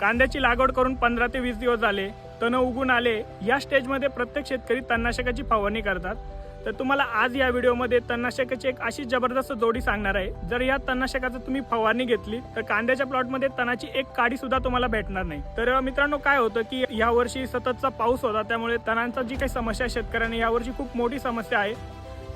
कांद्याची लागवड करून पंधरा ते वीस दिवस झाले तण उगून आले या स्टेजमध्ये प्रत्येक शेतकरी तणनाशकाची फवारणी करतात. तर तुम्हाला आज या व्हिडिओमध्ये तणनाशकाची एक अशी जबरदस्त जोडी सांगणार आहे. जर या तणनाशकाचं तुम्ही फवारणी घेतली तर कांद्याच्या प्लॉटमध्ये तणाची एक काडी सुद्धा तुम्हाला भेटणार नाही. तर मित्रांनो काय होतं की या वर्षी सततचा पाऊस होता त्यामुळे तणांचा जी काही समस्या शेतकऱ्यांनी यावर्षी खूप मोठी समस्या आहे.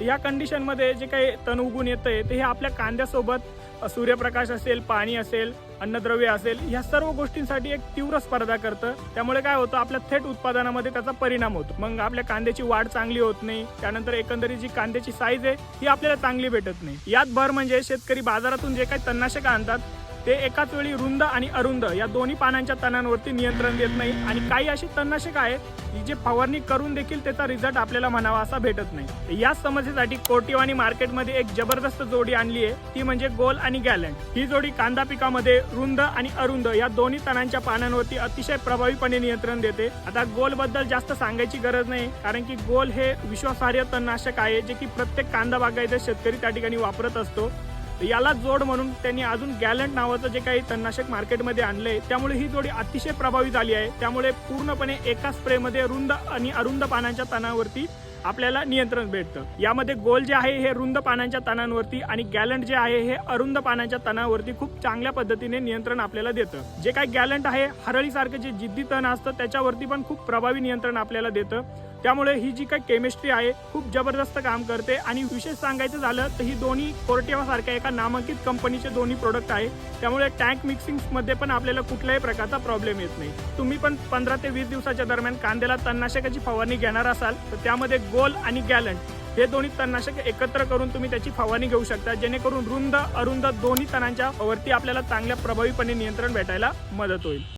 या कंडिशनमध्ये जे काही तण उगून आहे ते हे आपल्या कांद्यासोबत सूर्यप्रकाश असेल पाणी असेल अन्नद्रव्य असेल ह्या सर्व गोष्टींसाठी एक तीव्र स्पर्धा करतं. त्यामुळे काय होतं आपल्या थेट उत्पादनामध्ये त्याचा परिणाम होतो. मग आपल्या कांद्याची वाढ चांगली होत नाही. त्यानंतर एकंदरीत जी कांद्याची साईज आहे ती आपल्याला चांगली भेटत नाही. यात भर म्हणजे शेतकरी बाजारातून जे काही तणनाशक आणतात ते एकाच वेळी रुंद आणि अरुंद या दोन्ही पानांच्या तणांवरती नियंत्रण देत नाही आणि काही अशी तणनाशक आहेत की जे फवारणी करून देखील त्याचा रिझल्ट आपल्याला म्हणावा असा भेटत नाही. या समस्येसाठी कोर्टिवानी मार्केटमध्ये एक जबरदस्त जोडी आणली आहे. ती म्हणजे गोल आणि गॅलंट. ही जोडी कांदा पिकामध्ये रुंद आणि अरुंद या दोन्ही तणांच्या पानांवरती अतिशय प्रभावीपणे नियंत्रण देते. आता गोलबद्दल जास्त सांगायची गरज नाही कारण की गोल हे विश्वासार्ह तणनाशक आहे जे की प्रत्येक कांदा बागायचा शेतकरी त्या ठिकाणी वापरत असतो. याला जोड म्हणून त्यांनी अजून गॅलंट नावाचं जे काही तणनाशक मार्केटमध्ये आणलंय त्यामुळे ही जोडी अतिशय प्रभावी झाली आहे. त्यामुळे पूर्णपणे एका स्प्रेमध्ये रुंद आणि अरुंद पानांच्या तणावरती आपल्याला नियंत्रण भेटतं. यामध्ये गोल जे आहे हे रुंद पानांच्या तणांवरती आणि गॅलंट जे आहे हे अरुंद पानांच्या तणावरती खूप चांगल्या पद्धतीने नियंत्रण आपल्याला देतं. जे काही गॅलंट आहे हरळीसारखं जे जिद्दी तण असतं त्याच्यावरती पण खूप प्रभावी नियंत्रण आपल्याला देतं. त्यामुळे ही जी काही केमिस्ट्री आहे खूप जबरदस्त काम करते. आणि विशेष सांगायचं झालं तर ही दोन्ही कोर्टेवा सारख्या एका नामांकित कंपनीचे दोन्ही प्रोडक्ट आहे. त्यामुळे टँक मिक्सिंगमध्ये पण आपल्याला कुठल्याही प्रकारचा प्रॉब्लेम येत नाही. तुम्ही पण पंधरा ते वीस दिवसाच्या दरम्यान कांद्याला तणनाशकाची फवारणी घेणार असाल तर त्यामध्ये गोल आणि गॅलंट हे दोन्ही तणनाशक एकत्र करून तुम्ही त्याची फवारणी घेऊ शकता. जेणेकरून रुंद अरुंद दोन्ही तणांच्या वरती आपल्याला चांगल्या प्रभावीपणे नियंत्रण भेटायला मदत होईल.